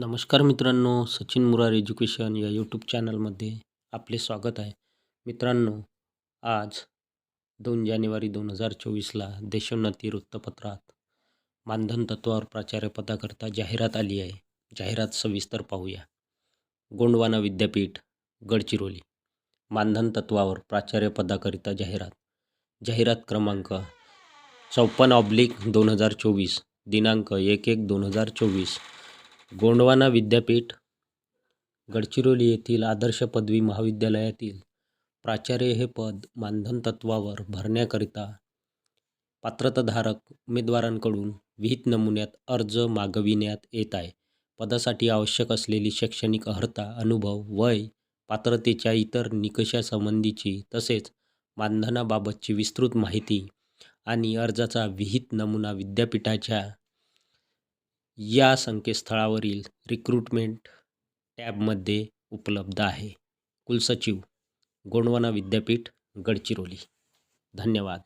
नमस्कार मित्रांनो सचिन मुरार एज्युकेशन या यूट्यूब चॅनलमध्ये आपले स्वागत आहे. मित्रांनो आज दोन जानेवारी दोन हजार चोवीसला देशोन्नती वृत्तपत्रात मानधन तत्वावर प्राचार्यपदाकरता जाहिरात आली आहे. जाहिरात सविस्तर पाहूया. गोंडवाना विद्यापीठ गडचिरोली. मानधन तत्वावर प्राचार्यपदाकरिता जाहिरात. जाहिरात क्रमांक चौपन्न ऑब्लिक दोन हजार चोवीस दिनांक एक एक दोन हजार चोवीस. गोंडवाना विद्यापीठ गडचिरोली येथील आदर्श पदवी महाविद्यालयातील प्राचार्य हे पद मानधन तत्वावर भरण्याकरिता पात्रताधारक उमेदवारांकडून विहित नमुन्यात अर्ज मागविण्यात येत आहे. पदासाठी आवश्यक असलेली शैक्षणिक अर्हता अनुभव वय पात्रतेच्या इतर निकषासंबंधीची तसेच मानधनाबाबतची विस्तृत माहिती आणि अर्जाचा विहित नमुना विद्यापीठाच्या या संकेतस्थळावरील रिक्रुटमेंट टॅबमध्ये उपलब्ध आहे. कुलसचिव गोंडवाना विद्यापीठ गडचिरोली. धन्यवाद.